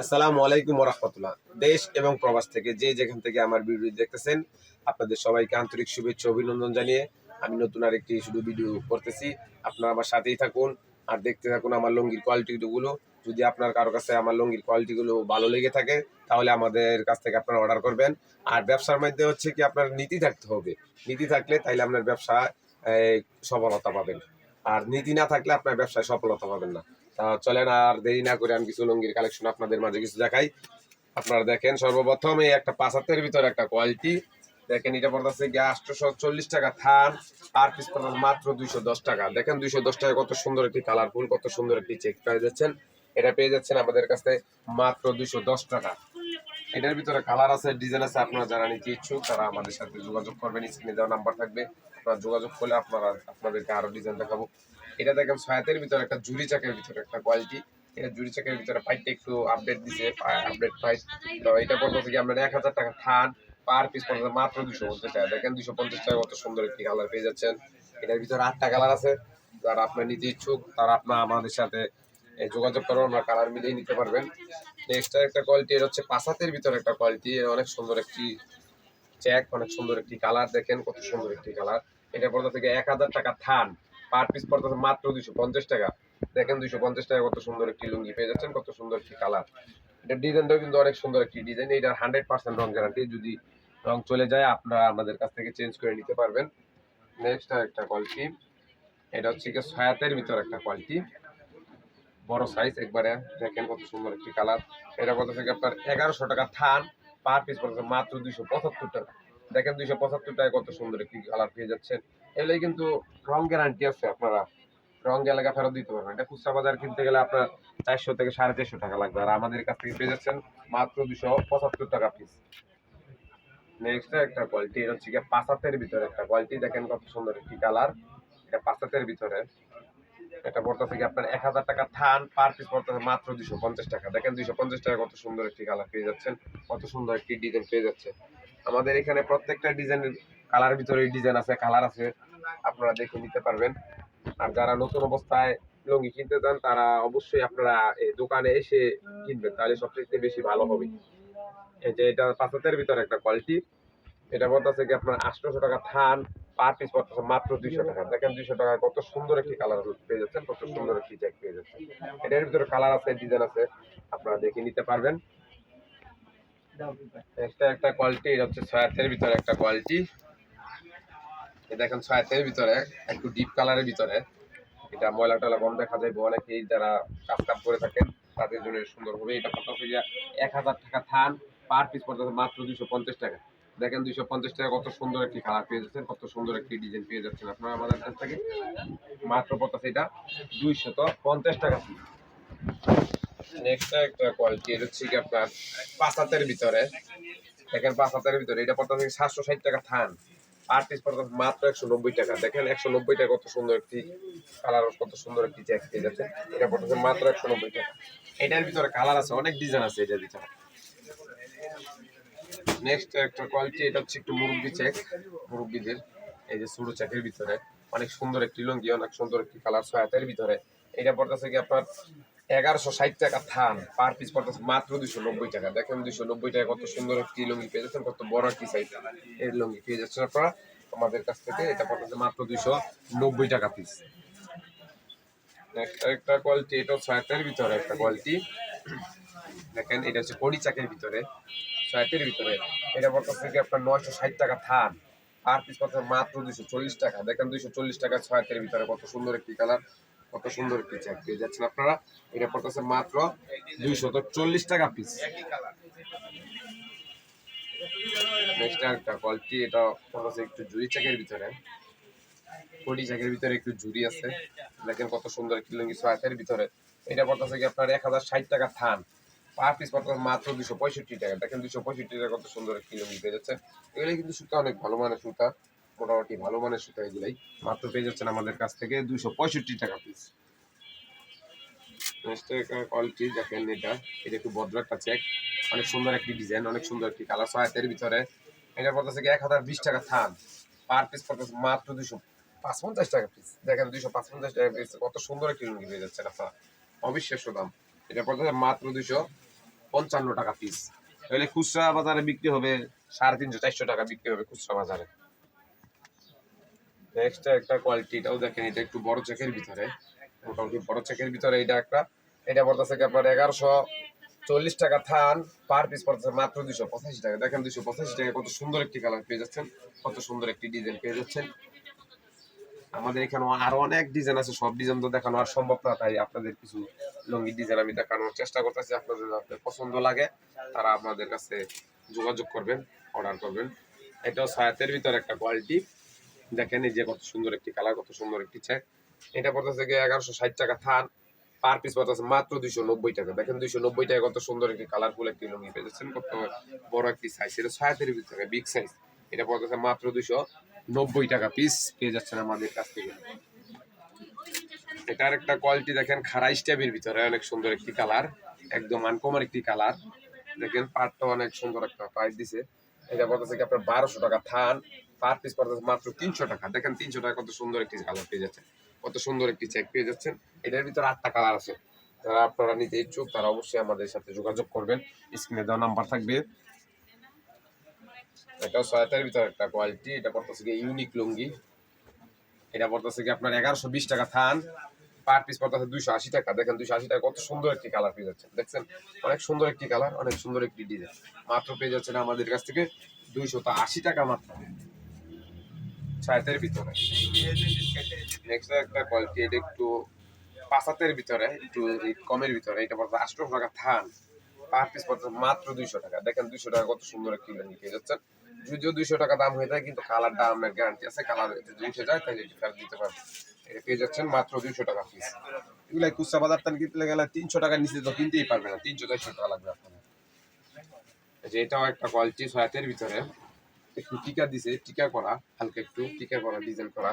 আসসালামু আলাইকুম রহমতুল্লাহ দেশ এবং প্রবাস থেকে যে যেখান থেকে আমার ভিডিও দেখতেছেন, আপনাদের সবাইকে আন্তরিক শুভেচ্ছা অভিনন্দন জানিয়ে আমি নতুন আর একটি শুধু ভিডিও করতেছি। আপনারা আমার সাথেই থাকুন আর দেখতে থাকুন আমার লুঙ্গির কোয়ালিটিগুলো। যদি আপনার কারও কাছে আমার লুঙ্গির কোয়ালিটিগুলো ভালো লেগে থাকে, তাহলে আমাদের কাছ থেকে আপনারা অর্ডার করবেন। আর ব্যবসার মধ্যে হচ্ছে কি আপনার নীতি থাকতে হবে। নীতি থাকলে তাইলে আপনার ব্যবসা সফলতা পাবেন। আর নীতি না থাকলে আপনার ব্যবসায় সফলতা পাবেন না। চলেন আর দেরি না করে আমি কিছু লুঙ্গির কালেকশন আপনাদের মাঝে কিছু দেখাই। আপনারা দেখেন, সর্বপ্রথম এই একটা পাঁচাতের ভিতরে একটা কোয়ালিটি দেখেন, এটা পড়তেছে গিয়ে আটশোশো চল্লিশ টাকা থার আর পিস পড়তেছে মাত্র দুইশো দশ টাকা। দেখেন, দুইশো দশ টাকা কত সুন্দর একটি কালারফুল কত সুন্দর একটি চেক পেয়ে যাচ্ছেন। এটা পেয়ে যাচ্ছেন আমাদের কাছে মাত্র দুইশো দশ টাকা। এটার ভিতরে কালার আছে ডিজাইন আছে, আপনারা যারা নিতে ইচ্ছুক, তারা আমাদের সাথে যোগাযোগ করবেন স্ক্রিনে দেওয়া নাম্বার থাকবে। আপনারা যোগাযোগ করলে আপনারা, আপনাদেরকে আরও ডিজাইন দেখাবো। এটা দেখেন ছয়াতের ভিতরে একটা জুরি চাকের ভিতরে একটা কোয়ালিটি এটা জুরি চাকের ভিতরে পাইটটা একটু আপডেট দিছে আপডেট প্রাইস তো এটা পড়তেছে কি আপনার এক হাজার টাকা থান পার পিস পড়তেছে মাত্র দুশো পঞ্চাশ টাকা। দেখেন দুশো পঞ্চাশ টাকা কত সুন্দর একটি কালার পেয়ে যাচ্ছেন। এটার ভিতরে আটটা কালার আছে। যারা আপনার নিতে ইচ্ছুক, তারা আপনার আমাদের সাথে যোগাযোগ করবেন আমরা কালার মিলিয়ে নিতে পারবেন। নেক্সট একটা কোয়ালিটি এটা হচ্ছে পাসাতের ভিতরে একটা কোয়ালিটি এর অনেক সুন্দর একটি চেক অনেক সুন্দর একটি কালার দেখেন কত সুন্দর একটি কালার এটা পড়তে থেকে এক হাজার টাকা থান পার পিস পড়তেছে মাত্র দুইশো পঞ্চাশ টাকা। দেখেন দুইশো পঞ্চাশ টাকা কত সুন্দর একটি লুঙ্গি পেয়ে যাচ্ছেন, কত সুন্দর একটি কালার এটা ডিজাইনটাও কিন্তু অনেক সুন্দর একটি ডিজাইন এটা হান্ড্রেড পার্সেন্ট রং গ্যারান্টি যদি রং চলে যায়, আপনারা আমাদের কাছ থেকে চেঞ্জ করে নিতে পারবেন। নেক্সট একটা কোয়ালিটি এটা হচ্ছে কি ছয়াতের ভিতর একটা কোয়ালিটি বড় সাইজ একবারে। দেখেন কত সুন্দর একটি কালার এটা কত থেকে আপনার এগারোশো টাকা থান পার পিস পড়ছে মাত্র দুইশো পঁচাত্তর টাকা। দেখেন দুইশো পঁচাত্তর টাকায় কত সুন্দর একটি কালার পেয়ে যাচ্ছেন। এগুলোই কিন্তু রং গ্যারান্টি আছে আপনারা। রং এলাকা ফেরত দিতে পারবেন। এটা খুচরা বাজার কিনতে গেলে আপনার চারশো থেকে সাড়ে চারশো টাকা লাগবে। আর আমাদের কাছ থেকে পেয়ে যাচ্ছেন মাত্র দুশো পঁচাত্তর টাকা পিস নেক্সট একটা কোয়ালিটি এটা হচ্ছে পাঁচাতের ভিতরে একটা কোয়ালিটি দেখেন কত সুন্দর একটি কালার এটা পাঁচাতের ভিতরে। এটা পড়তেছে কি আপনার এক হাজার টাকা থান পার পিস পড়তেছে মাত্র দুইশো পঞ্চাশ টাকা। দেখেন দুইশো পঞ্চাশ টাকা কত সুন্দর একটি কালার পেয়ে যাচ্ছেন, কত সুন্দর একটি ডিজাইন পেয়ে যাচ্ছে। আমাদের এখানে প্রত্যেকটা ডিজাইনের কালার ভিতরে ডিজাইন আছে কালার আছে, আপনারা দেখে নিতে পারবেন। আর যারা নতুন অবস্থায় লুঙ্গি কিনতে চান, তারা অবশ্যই আপনারা এই দোকানে এসে কিনবেন, তাহলে সবচেয়ে বেশি ভালো হবে। এই যে এটা পাঁচাতের ভিতরে একটা কোয়ালিটি এটা বলতেছে কি আপনার আটশোশো টাকা থান পার পিস পড়তেছে মাত্র দুইশো টাকা। দেখেন দুইশো টাকা কত সুন্দর একটি কালার পেয়ে যাচ্ছেন, কত সুন্দর একটি চেক পেয়ে যাচ্ছেন। এটার ভিতরে কালার আছে ডিজাইন আছে, আপনারা দেখে নিতে পারবেন। নেক্সট একটা কোয়ালিটি এটা হচ্ছে ছয়াতের ভিতরে একটা কোয়ালিটি দেখেন ছয়াতের ভিতরে, একটু ডিপ কালারের ভিতরে। এটা ময়লা টয়লা কম দেখা যাবে অনেকেই যারা কাজ কাজ করে থাকেন, তাদের জন্য সুন্দর হবে। এটা হচ্ছে এক হাজার টাকা থান, পার পিস পড়তেছে মাত্র দুইশো পঞ্চাশ টাকা। দেখেন দুইশো পঞ্চাশ টাকা কত সুন্দর একটি কালার পেয়ে যাচ্ছেন, কত সুন্দর একটি ডিজাইন পেয়ে যাচ্ছেন আপনারা। আমাদের কাছ থেকে মাত্র পড়তেছে এটা দুইশো তো পঞ্চাশ টাকা নেক্সট একটা কোয়ালিটি হচ্ছে কি আপনার পাঁচ হাতের ভিতরে। দেখেন পাঁচ হাতের ভিতরে, এটা পড়তেছে সাতশো ষাট টাকা থান। পার পিস পড়তেছে মাত্র একশো নব্বই টাকা। দেখেন একশো নব্বই টাকা কত সুন্দর একটি কালার কত সুন্দর একটি চেক পেয়ে যাচ্ছে এটা পড়তেছে মাত্র একশো নব্বই টাকা। এটার ভিতরে কালার আছে, অনেক ডিজাইন আছে এটার ভিতরে। নেক্সট একটা কোয়ালিটি এটা হচ্ছে একটু মুরব্বি চেক মুরব্বিদের, এই যে সুরু চেকের ভিতরে। অনেক সুন্দর একটি লুঙ্গি, অনেক সুন্দর একটি কালার সয়াতের ভিতরে। এটা পড়তেছে কি আপনার এগারোশো ষাট টাকা থান পার পিস পড়তেছে মাত্র দুশো নব্বই টাকা। দেখেন দুশো নব্বই টাকা কত সুন্দর একটি লুঙ্গি পেয়ে যাচ্ছেন, কত বড় একটি সাইজ এই লুঙ্গি পেয়ে যাচ্ছেন আপনারা। আমাদের কাছ থেকে এটা পড়তেছে মাত্র দুশো নব্বই টাকা পিস একটা কোয়ালিটি এটা ছয়াতের ভিতরে একটা কোয়ালিটি দেখেন, এটা হচ্ছে কড়ি চাকের ভিতরে। ছয়াতের ভিতরে। এটা পড়তেছে কি আপনার নয়শো ষাট টাকা থান। আর পিস পড়ছে মাত্র দুইশো চল্লিশ টাকা। দেখেন দুইশো চল্লিশ টাকা ছয়াতের ভিতরে কত সুন্দর একটি কালার কত সুন্দর একটি চেক পেয়ে যাচ্ছেন আপনারা। এটা পড়তেছে মাত্র দুইশো তো চল্লিশ টাকা পিস নেক্সট একটা কোয়ালিটি এটা পড়তেছে একটু জুরি চাকের ভিতরে। কড়ি চাকের ভিতরে একটু জুরি আছে। দেখেন কত সুন্দর একটি লুঙ্গি ছয়াতের ভিতরে। এটা পড়তেছে কি আপনার এক হাজার ষাট টাকা থান। পার পিস মাত্র দুশো পঁয়ষট্টি টাকা। দেখেন দুশো পঁয়ষট্টি টাকা কত সুন্দর লুঙ্গি পেয়ে যাচ্ছে এগুলো কিন্তু সুতা অনেক ভালো মানের সুতা, মোটামুটি ভালো মানের সুতা এগুলাই। মাত্র পেয়ে যাচ্ছেন আমাদের কাছ থেকে দুশো পঁয়ষট্টি টাকা পিস কোয়ালিটি দেখেন এটা। এটা একটু একটা চেক অনেক সুন্দর একটি ডিজাইন অনেক সুন্দর একটি কালার সহায়তের ভিতরে। এটা পড়তেছে এক হাজার বিশ টাকা থান। পার পিস পড়তেছে মাত্র দুশো পাঁচ পঞ্চাশ টাকা পিস দেখেন দুইশো পাঁচ পঞ্চাশ টাকা পিস কত সুন্দর একটি লুঙ্গি পেয়ে যাচ্ছেন আপনারা। অবিশ্বাস্য দাম। এটা পড়তেছে মাত্র দুশো পঞ্চান্ন টাকা পিস তাহলে খুচরা বাজারে বিক্রি হবে সাড়ে তিনশো, চারশো টাকা বিক্রি হবে খুচরা বাজারে। নেক্সট একটা কোয়ালিটিটাও দেখেন, এটা একটু বড় চেকের ভিতরে। মোটামুটি বড় চেকের ভিতরে এটা একটা। এটা পড়তেছে আপনার এগারোশো চল্লিশ টাকা থান পার পিস পড়তেছে মাত্র দুশো পঁচাশি টাকা। দেখেন দুশো পঁচাশি টাকা কত সুন্দর একটি কালার পেয়ে যাচ্ছেন, কত সুন্দর একটি ডিজাইন পেয়ে যাচ্ছেন। আমাদের এখানে আরও অনেক ডিজাইন আছে, সব ডিজাইন তো দেখানো আর সম্ভব না, তাই আপনাদের কিছু লঙ্গি ডিজাইন আমি দেখানোর চেষ্টা করতেছি, আপনাদের যাতে পছন্দ লাগে, তারা আপনাদের কাছে যোগাযোগ করবেন অর্ডার করবেন। এটাও সায়াতের ভিতরে একটা কোয়ালিটি দেখেন এই যে কত সুন্দর একটি কালার কত সুন্দর একটি চেক এটা পড়তেছে গিয়ে এগারোশো ষাট টাকা থান পার পিস পড়তেছে মাত্র দুইশো নব্বই টাকা। দেখেন দুইশো নব্বই টাকা কত সুন্দর একটি কালারফুল একটি লুঙ্গি পেয়ে যাচ্ছেন কত বড় একটি সাইজ এটা সায়াতের ভিতরে বিগ সাইজ এটা পড়তেছে মাত্র দুইশো নব্বই টাকা পিস পেয়ে যাচ্ছেন আমাদের কাছ থেকে। এটার একটা কোয়ালিটি দেখেন খারাই স্টেপের ভিতরে অনেক সুন্দর একটি কালার একদম আনকমন একটি কালার দেখেন পাটটা অনেক সুন্দর একটা পাইপ দিছে। এটা পড়তেছে কি আপনার বারোশো টাকা থান পার পিস পড়তেছে মাত্র তিনশো টাকা। দেখেন, তিনশো টাকা কত সুন্দর একটি কালার পেয়ে যাচ্ছেন, কত সুন্দর একটি চেক পেয়ে যাচ্ছেন। এটার ভিতরে আটটা কালার আছে। যারা আপনারা নিতে ইচ্ছুক, তারা অবশ্যই আমাদের সাথে যোগাযোগ করবেন। স্ক্রিনে দেওয়া নাম্বার থাকবে। এটাও ছয়টার ভিতরে একটা কোয়ালিটি এটা পড়তেছে কি ইউনিক লুঙ্গি। এটা পড়তেছে কি আপনার এগারোশো বিশ টাকা থান। পার পিস পড়তেছে দুইশো আশি টাকা। দেখেন দুইশো আশি টাকা কত সুন্দর একটি কালার পেয়ে যাচ্ছেন। দেখছেন? অনেক সুন্দর একটি কালার অনেক সুন্দর একটি ডিজাইন মাত্র পেয়ে যাচ্ছেন আমাদের কাছ থেকে দুইশো আশি টাকা মাত্র। ছায়াতের ভিতরে। নেক্সট একটা কোয়ালিটি এটা একটু পাঁচাতের ভিতরে, একটু কমের ভিতরে। এটা পড়তে আটশো টাকা থান। পার পিস মাত্র দুইশো টাকা। দেখেন দুইশো টাকা কত সুন্দর একটি পেয়ে যাচ্ছেন। যদিও দুইশো টাকা দাম হয়ে যায়, কিন্তু কালারটা আপনার গ্যারান্টি আছে। কালার যদি উঠে যায়, তাহলে এটি ফেরত দিতে পারবেন। এটা পেয়ে যাচ্ছেন মাত্র দুইশো টাকা পিস বাজার টান কিনতে গেলে তিনশো নিচে তো কিনতেই পারবে না। তিনশো চারশো টাকা লাগবে আপনার যে এটাও একটা কোয়ালিটি ছয়াতের ভিতরে। একটু টিকা দিছে, টিকা করা, হালকা একটু টিকা করা ডিজাইন করা।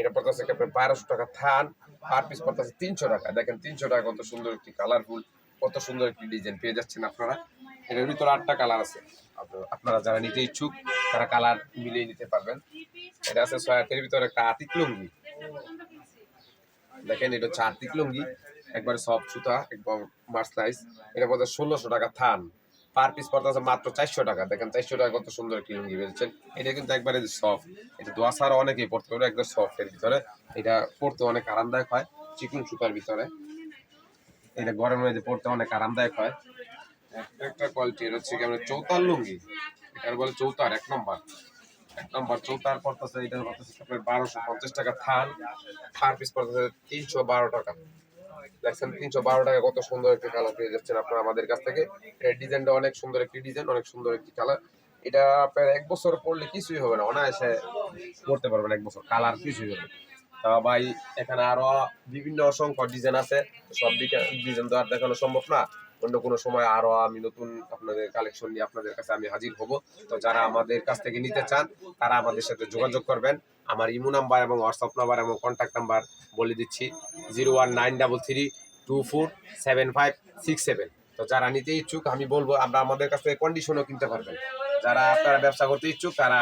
এটা পড়তেছে বারোশো টাকা থান, পার পিস পড়তেছে তিনশো টাকা। দেখেন তিনশো টাকা কত সুন্দর একটি কালারফুল কত সুন্দর একটি ডিজাইন পেয়ে যাচ্ছেন আপনারা। এটার ভিতরে আটটা কালার আছে। আপনারা- যারা নিতে ইচ্ছুক, তারা কালার মিলিয়ে নিতে পারবেন। এটা আছে ছয়াতের ভিতরে একটা আতিক লুঙ্গি। দেখেন, এটা হচ্ছে আতিক লুঙ্গি। একবারে সফট সুতা, একদম মার্সলাইজ এটা পড়তে ষোলোশো টাকা থান। পার পিস পড়তেছে মাত্র চারশো টাকা। দেখেন, চারশো টাকা কত সুন্দর একটি লুঙ্গি বেরোচ্ছেন এটা কিন্তু একবারে সফট এটা দোয়া ছাড়া অনেকেই পড়তে পারে একদম সফট এর ভিতরে। এটা পড়তে অনেক আরামদায়ক হয়, চিকুন সুতার ভিতরে। এটা গরমের মধ্যে পড়তে অনেক আরামদায়ক হয়। একটা কোয়ালিটি এটা হচ্ছে আমরা চৌতার লুঙ্গি। এটার বলে চৌতার, এক নম্বর। এক নম্বর চৌতার পড়তেছে, এটা পড়তেছে বারোশো পঞ্চাশ টাকা থান। পার পিস পড়তেছে তিনশো বারো টাকা। দেখছেন, তিনশো বারো টাকা কত সুন্দর একটি কালার পেয়ে যাচ্ছেন আপনারা আমাদের কাছ থেকে। এর ডিজাইনটা অনেক সুন্দর একটি ডিজাইন অনেক সুন্দর একটি কালার এটা আপনার এক বছর পড়লে কিছুই হবে না, অনায়াসে পড়তে পারবেন এক বছর। কালার কিছুই হবে না। ভাই এখানে আরও বিভিন্ন অসংখ্য ডিজাইন আছে। সব ডিজাইন তো আর দেখানো সম্ভব না। অন্য কোনো সময় আরও আমি নতুন আপনাদের কালেকশন নিয়ে আপনাদের কাছে আমি হাজির হব। তো যারা আমাদের কাছ থেকে নিতে চান, তারা আমাদের সাথে যোগাযোগ করবেন। আমার ইমো নাম্বার এবং হোয়াটসঅ্যাপ নাম্বার এবং কন্ট্যাক্ট নাম্বার বলে দিচ্ছি। Zero one nine double three two four seven five six seven তো যারা নিতে ইচ্ছুক, আমি বলব, আমরা আমাদের কাছ থেকে কন্ডিশনও কিনতে পারবেন। যারা আপনারা ব্যবসা করতে ইচ্ছুক, তারা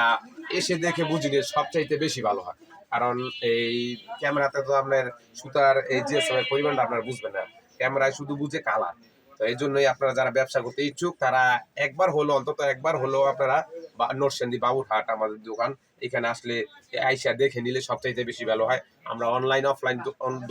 এসে দেখে বুঝিয়ে সবচাইতে বেশি ভালো হয়। কারণ এই ক্যামেরাতে তো আপনার সুতার এই যে পরিমাণটা আপনার বুঝবেন না। ক্যামেরায় শুধু বুঝে কালার। তো এই জন্যই আপনারা যারা ব্যবসা করতে ইচ্ছুক, তারা একবার হলো, অন্তত একবার হলো আপনারা নরসেন্দি বাবুরহাট আমাদের দোকান। এখানে আসলে আইসা দেখে নিলে সবচাইতে বেশি ভালো হয়। আমরা অনলাইন অফলাইন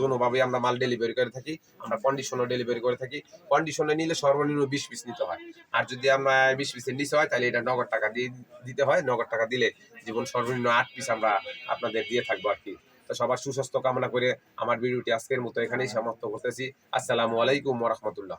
দোনোভাবে আমরা মাল ডেলিভারি করে থাকি, আমরা কন্ডিশনও ডেলিভারি করে থাকি। কন্ডিশনে নিলে সর্বনিম্ন বিশ পিস নিতে হয়। আর যদি আমরা বিশ পিসের নিচে হয়, তাহলে এটা নগদ টাকা দিয়ে দিতে হয়। নগদ টাকা দিলে জীবন সর্বনিম্ন আট পিস আমরা আপনাদের দিয়ে থাকব আর কি। তো সবার সুস্বাস্থ্য কামনা করে আমার ভিডিওটি আজকের মতো এখানেই সমাপ্ত করতেছি। আসসালামু আলাইকুম রহমতুল্লাহ।